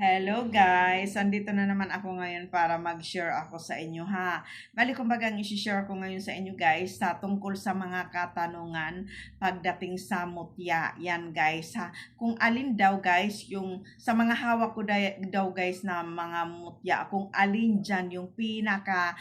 Hello guys! Andito na naman ako ngayon para mag-share ako sa inyo ha. Bali kumbaga ang isi-share ko ngayon sa inyo guys sa tungkol sa mga katanungan pagdating sa mutya. Yan guys ha. Kung alin daw guys yung sa mga hawak ko da- daw guys na mga mutya, kung alin dyan yung pinaka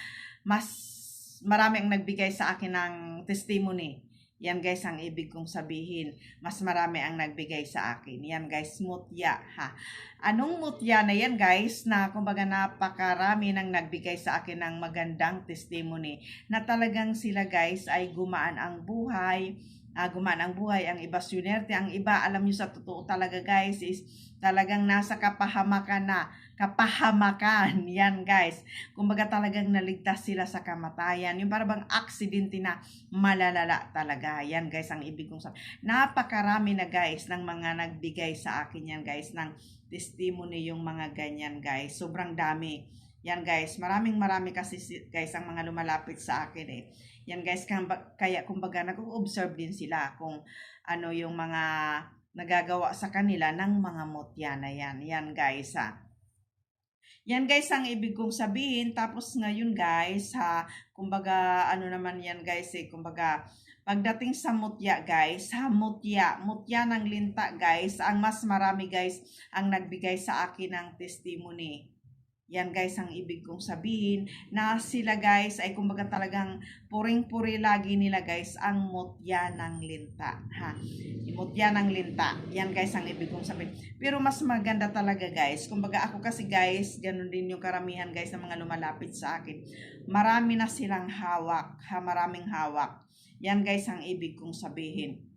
mas marami ang nagbigay sa akin ng testimony. Yan guys ang ibig kong sabihin. Mas marami ang nagbigay sa akin. Yan guys, mutya ha. Anong mutya na yan guys na kumbaga napakarami nang nagbigay sa akin ng magandang testimony na talagang sila guys ay gumaan ang buhay, uh, gumaan ang buhay, ang iba sunerte, ang iba alam nyo sa totoo talaga guys is talagang nasa kapahamakan na kapahamakan. Yan guys. Kumbaga talagang naligtas sila sa kamatayan. Yung parang aksidente na malalala talaga. Yan guys ang ibig kong sabihin. Napakarami na guys ng mga nagbigay sa akin yan guys ng testimony yung mga ganyan guys. Sobrang dami. Yan guys, maraming marami kasi guys ang mga lumalapit sa akin eh. Yan guys, kaya kumbaga nag-observe din sila kung ano yung mga nagagawa sa kanila ng mga mutya na yan. Yan guys ha. Yan guys ang ibig kong sabihin. Tapos ngayon guys ha, kumbaga ano naman yan guys eh, kumbaga pagdating sa mutya guys, ha mutya, mutya ng linta guys, ang mas marami guys ang nagbigay sa akin ng testimony. Yan guys ang ibig kong sabihin na sila guys ay kumbaga talagang puring-puri lagi nila guys ang mutya ng linta. Ha? Mutya ng linta. Yan guys ang ibig kong sabihin. Pero mas maganda talaga guys. Kumbaga ako kasi guys, ganun din yung karamihan guys ng mga lumalapit sa akin. Marami na silang hawak. Ha? Maraming hawak. Yan guys ang ibig kong sabihin.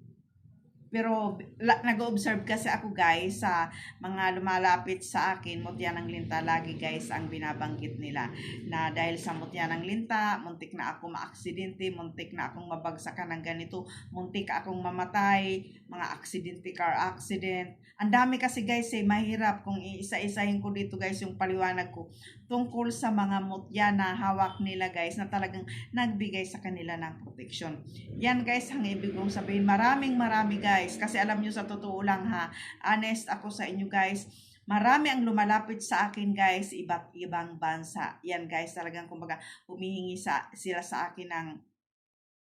Pero nag-observe kasi ako guys sa mga lumalapit sa akin, mutya ng linta, lagi guys ang binabanggit nila. Na dahil sa mutya ng linta, muntik na ako maaksidente, muntik na akong mabagsakan ng ganito, muntik akong mamatay, mga aksidente, car accident. Ang dami kasi guys eh, mahirap kung iisa-isahin ko dito guys yung paliwanag ko tungkol sa mga mutya na hawak nila guys na talagang nagbigay sa kanila ng protection. Yan guys ang ibig kong sabihin. Maraming marami guys kasi alam nyo sa totoo lang ha, honest ako sa inyo guys. Marami ang lumalapit sa akin guys, iba't ibang bansa. Yan guys, talagang kumbaga humihingi sa, sila sa akin ng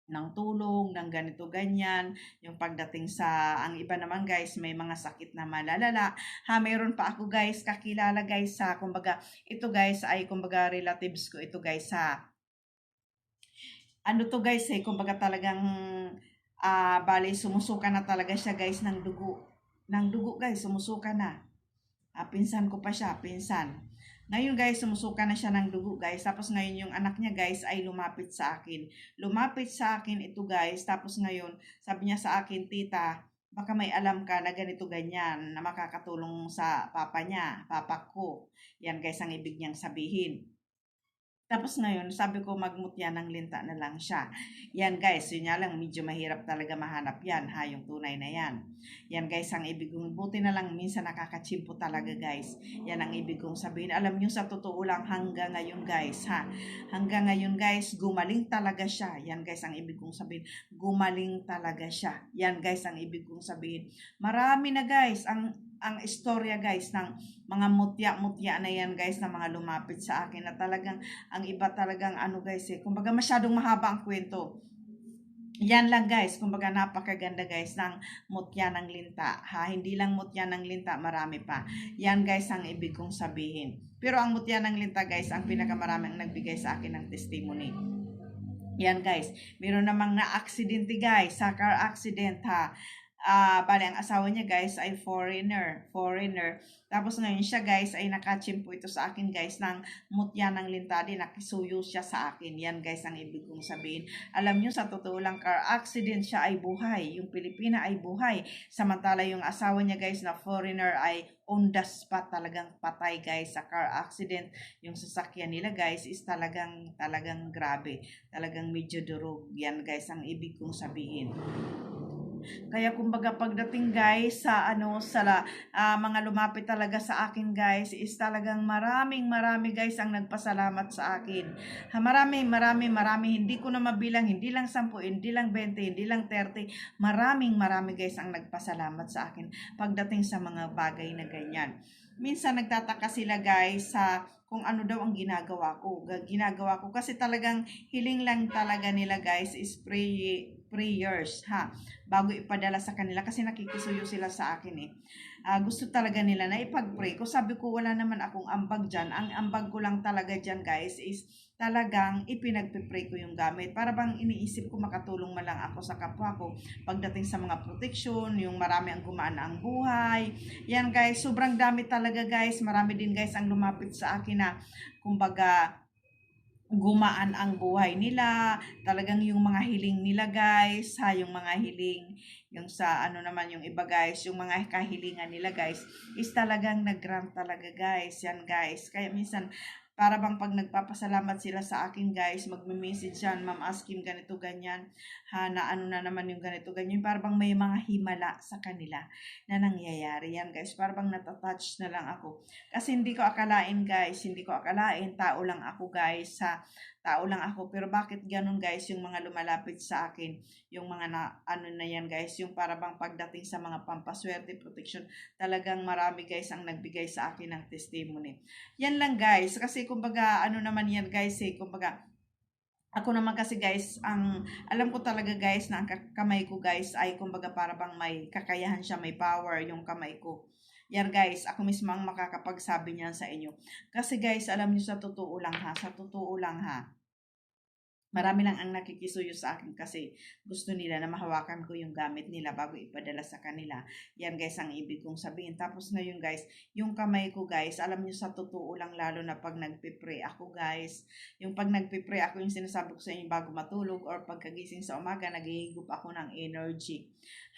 ng tulong, ng ganito ganyan, yung pagdating sa, ang iba naman guys, may mga sakit na malalala. Ha, mayroon pa ako guys, kakilala guys sa, kumbaga, ito guys ay, kumbaga, relatives ko, ito guys sa, ano to guys eh, kumbaga talagang, uh, bali, sumusuka na talaga siya guys ng dugo. Ng dugo guys, sumusuka na. Uh, pinsan ko pa siya, pinsan. Ngayon guys, sumusuka na siya ng dugo guys. Tapos ngayon yung anak niya guys ay lumapit sa akin. Lumapit sa akin ito guys. Tapos ngayon, sabi niya sa akin, tita, baka may alam ka na ganito ganyan na makakatulong sa papa niya, papa ko. Yan guys ang ibig niyang sabihin. Tapos ngayon, sabi ko magmutya ng linta na lang siya. Yan guys, yun lang, medyo mahirap talaga mahanap yan, ha, yung tunay na yan. Yan guys, ang ibig kong, buti na lang, minsan nakakachimpo talaga guys. Yan ang ibig kong sabihin. Alam nyo, sa totoo lang, hanggang ngayon guys, ha. Hanggang ngayon guys, gumaling talaga siya. Yan guys, ang ibig kong sabihin. Gumaling talaga siya. Yan guys, ang ibig kong sabihin. Marami na guys, ang ang istorya guys ng mga mutya-mutya na yan guys na mga lumapit sa akin na talagang ang iba talagang ano guys eh kumbaga masyadong mahaba ang kwento yan lang guys, kumbaga napakaganda guys ng mutya ng linta. Ha, hindi lang mutya ng linta, marami pa. Yan guys ang ibig kong sabihin. Pero ang mutya ng linta guys, ang pinakamaraming nagbigay sa akin ng testimony. Yan guys, meron namang na-aksidente guys, sa car accident ha uh, bali ang asawa niya guys ay foreigner, foreigner. Tapos ngayon siya guys ay nakachimpo ito sa akin guys ng mutya ng lintadi, nakisuyo siya sa akin. Yan guys ang ibig kong sabihin. Alam niyo sa totoo lang car accident siya ay buhay. Yung Pilipina ay buhay. Samantala yung asawa niya guys na foreigner ay on the spot talagang patay guys sa car accident. Yung sasakyan nila guys is talagang talagang grabe. Talagang medyo durog. Yan guys ang ibig kong sabihin. Kaya kumbaga pagdating guys sa ano sa ah, mga lumapit talaga sa akin guys is talagang maraming marami guys ang nagpasalamat sa akin. Ha, marami, marami, marami. Hindi ko na mabilang, hindi lang 10, hindi lang 20, hindi lang 30. Maraming marami guys ang nagpasalamat sa akin pagdating sa mga bagay na ganyan. Minsan nagtataka sila guys sa kung ano daw ang ginagawa ko. Ga- Ginagawa ko kasi talagang hiling lang talaga nila guys is pray, prayers ha bago ipadala sa kanila kasi nakikisuyo sila sa akin eh. Ah, gusto talaga nila na ipag-pray ko. Sabi ko wala naman akong ambag dyan. Ang ambag ko lang talaga dyan guys is talagang ipinagpipray ko yung gamit. Para bang iniisip ko makatulong man lang ako sa kapwa ko pagdating sa mga protection, yung marami ang gumaan ang buhay. Yan guys, sobrang dami talaga guys. Marami din guys ang lumapit sa akin na kumbaga gumaan ang buhay nila, talagang yung mga hiling nila guys, ha, yung mga hiling, yung sa ano naman yung iba guys, yung mga kahilingan nila guys, is talagang nag-grant talaga guys, yan guys. Kaya minsan, para bang pag nagpapasalamat sila sa akin guys, magme-message yan, ma'am asking ganito ganyan, ha, na ano na naman yung ganito ganyan, para bang may mga himala sa kanila na nangyayari yan guys, para bang natatouch na lang ako. Kasi hindi ko akalain guys, hindi ko akalain, tao lang ako guys, sa tao lang ako. Pero bakit ganun guys, yung mga lumalapit sa akin, yung mga na, ano na yan guys, yung para bang pagdating sa mga pampaswerte, protection, talagang marami guys ang nagbigay sa akin ng testimony. Yan lang guys, kasi kumbaga ano naman yan guys eh, kumbaga ako naman kasi guys, ang alam ko talaga guys na ang ka- kamay ko guys ay kumbaga para bang may kakayahan siya, may power yung kamay ko. Yan guys, ako mismo ang makakapagsabi niyan sa inyo. Kasi guys, alam niyo sa totoo lang ha, sa totoo lang ha. Marami lang ang nakikisuyo sa akin kasi gusto nila na mahawakan ko yung gamit nila bago ipadala sa kanila. Yan guys ang ibig kong sabihin. Tapos ngayon guys, yung kamay ko guys, alam niyo sa totoo lang lalo na pag nagpipray ako guys. Yung pag nagpipray ako yung sinasabi ko sa inyo bago matulog or pagkagising sa umaga, naghihigup ako ng energy.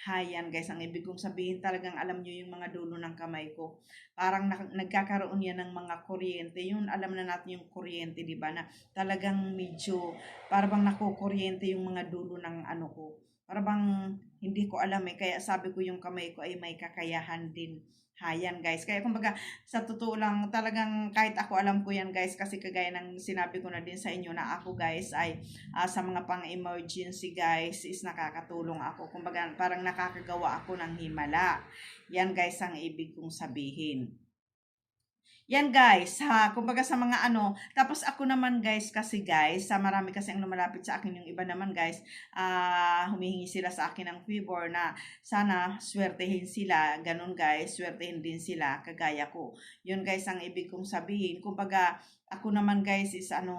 Hayan guys, ang ibig kong sabihin talagang alam niyo yung mga dulo ng kamay ko. Parang nagkakaroon yan ng mga kuryente. Yun alam na natin yung kuryente, di ba? Na talagang medyo para bang nakukuryente yung mga dulo ng ano ko. Para bang hindi ko alam eh. Kaya sabi ko yung kamay ko ay may kakayahan din. Hayan guys. Kaya kumbaga sa totoo lang talagang kahit ako alam ko yan guys kasi kagaya ng sinabi ko na din sa inyo na ako guys ay ah, sa mga pang emergency guys is nakakatulong ako. Kumbaga parang nakakagawa ako ng himala. Yan guys ang ibig kong sabihin. Yan guys, ha, kumbaga sa mga ano, tapos ako naman guys, kasi guys, sa marami kasi ang lumalapit sa akin, yung iba naman guys, ah humihingi sila sa akin ng favor na sana swertehin sila, ganun guys, swertehin din sila, kagaya ko. Yun guys, ang ibig kong sabihin, kumbaga, ako naman guys is ano,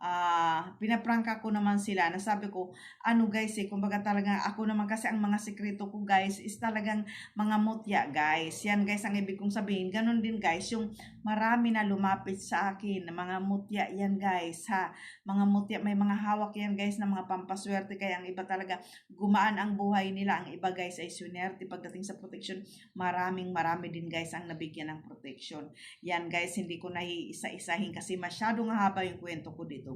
ah pinaprangka ko naman sila, nasabi ko, ano guys eh, kumbaga talaga, ako naman kasi ang mga sekreto ko guys, is talagang mga mutya guys. Yan guys ang ibig kong sabihin. Ganon din guys, yung marami na lumapit sa akin, na mga mutya yan guys ha. Mga mutya, may mga hawak yan guys na mga pampaswerte. Kaya ang iba talaga, gumaan ang buhay nila. Ang iba guys ay sunerte pagdating sa protection. Maraming marami din guys ang nabigyan ng protection. Yan guys, hindi ko na isa-isahin kasi masyadong haba yung kwento ko dito.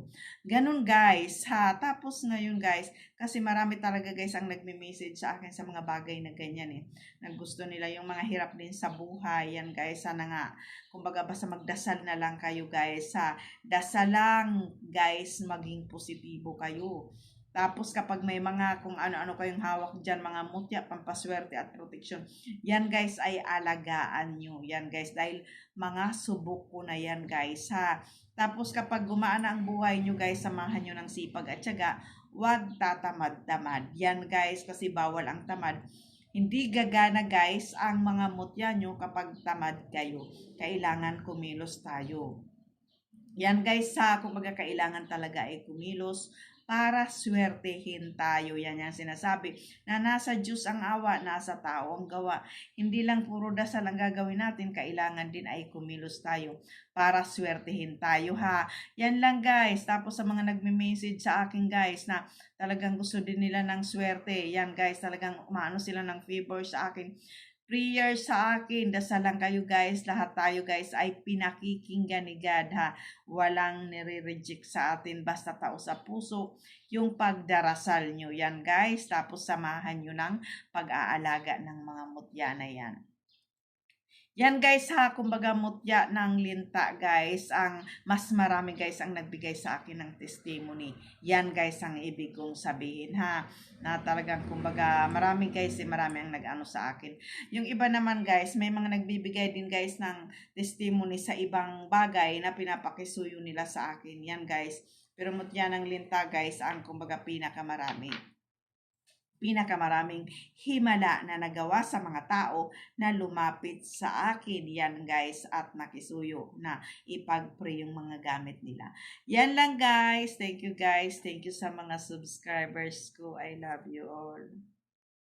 Ganon guys ha. Tapos ngayon guys, kasi marami talaga guys ang nagme-message sa akin sa mga bagay na ganyan eh. Naggusto nila yung mga hirap din sa buhay. Yan guys, sana nga. Kumbaga basta magdasal na lang kayo guys ha. Dasal lang guys, maging positibo kayo. Tapos kapag may mga kung ano-ano kayong hawak dyan, mga mutya, pampaswerte at protection, yan guys ay alagaan nyo. Yan guys, dahil mga subok ko na yan guys ha. Tapos kapag gumaan na ang buhay nyo guys, samahan nyo ng sipag at syaga, huwag tatamad-tamad. Yan guys, kasi bawal ang tamad. Hindi gagana guys ang mga mutya nyo kapag tamad kayo. Kailangan kumilos tayo. Yan guys, sa kumbaga kailangan talaga ay kumilos para swertehin tayo. Yan yung sinasabi na nasa Diyos ang awa, nasa tao ang gawa. Hindi lang puro dasal ang gagawin natin, kailangan din ay kumilos tayo para swertehin tayo ha. Yan lang guys. Tapos sa mga nagme-message sa akin guys na talagang gusto din nila ng swerte. Yan guys, talagang umaano sila ng favor sa akin. Prayer sa akin. Dasalan kayo guys. Lahat tayo guys ay pinakikinggan ni God ha. Walang nire-reject sa atin. Basta tao sa puso yung pagdarasal nyo. Yan guys. Tapos samahan nyo ng pag-aalaga ng mga mutya na yan. Yan guys ha, kumbaga mutya ng linta guys, ang mas marami guys ang nagbigay sa akin ng testimony. Yan guys ang ibig kong sabihin ha, na talagang kumbaga marami guys eh, marami ang nag-ano sa akin. Yung iba naman guys, may mga nagbibigay din guys ng testimony sa ibang bagay na pinapakisuyo nila sa akin. Yan guys, pero mutya ng linta guys ang kumbaga pinakamarami pinakamaraming himala na nagawa sa mga tao na lumapit sa akin. Yan guys at nakisuyo na ipag-pray yung mga gamit nila. Yan lang guys. Thank you guys. Thank you sa mga subscribers ko. I love you all.